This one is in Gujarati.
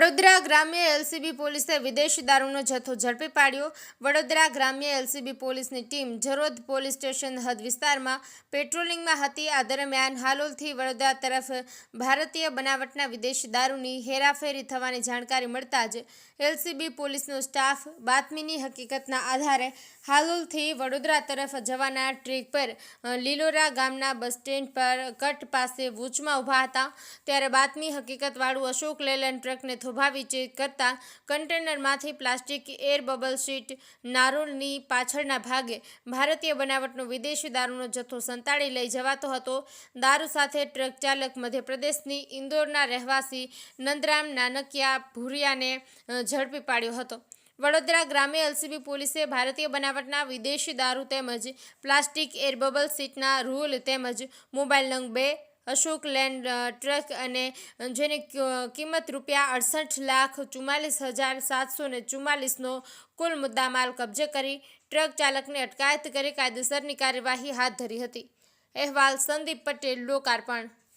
વડોદરા ગ્રામ્ય એલસીબી પોલીસે વિદેશી દારૂનો જથ્થો ઝડપી પાડ્યો. વડોદરા ગ્રામ્ય એલસીબી પોલીસની ટીમ જરોદ પોલીસ સ્ટેશન હદ વિસ્તારમાં પેટ્રોલિંગમાં હતી. આ દરમિયાન હાલોલથી વડોદરા તરફ ભારતીય બનાવટના વિદેશી દારૂની હેરાફેરી થવાની જાણકારી મળતા જ એલસીબી પોલીસનો સ્ટાફ બાતમીની હકીકતના આધારે હાલોલથી વડોદરા તરફ જવાના ટ્રેક પર લીલોરા ગામના બસ સ્ટેન્ડ પર કટ પાસે વૂચમાં ઊભા હતા. ત્યારે બાતમી હકીકતવાળું અશોક લેલન ટ્રકને થોભાવી કરતાં કન્ટેનરમાંથી પ્લાસ્ટિક, એર બબલ શીટ, નારોલની પાછળના ભાગે ભારતીય બનાવટનો વિદેશી દારૂનો જથ્થો સંતાડી લઈ જવાતો હતો. દારૂ સાથે ટ્રક ચાલક મધ્યપ્રદેશની ઇન્દોરના રહેવાસી નંદરામ નાનકિયા ભૂરિયાને ઝડપી પાડ્યો હતો. વડોદરા ગ્રામ્ય એલસીબી પોલીસે ભારતીય બનાવટના વિદેશી દારૂ તેમજ પ્લાસ્ટિક, એર બબલ સીટના રૂલ તેમજ મોબાઈલ નંગ બે અશોક લેન્ડ ટ્રક અને જેની કિંમત રૂપિયા અડસઠ લાખ ચુમ્માલીસ હજાર સાતસો ને ચુમ્માલીસનો કુલ મુદ્દામાલ કબજે કરી ટ્રક ચાલકને અટકાયત કરી કાયદેસરની કાર્યવાહી હાથ ધરી હતી. અહેવાલ સંદીપ પટેલ, લોકાર્પણ.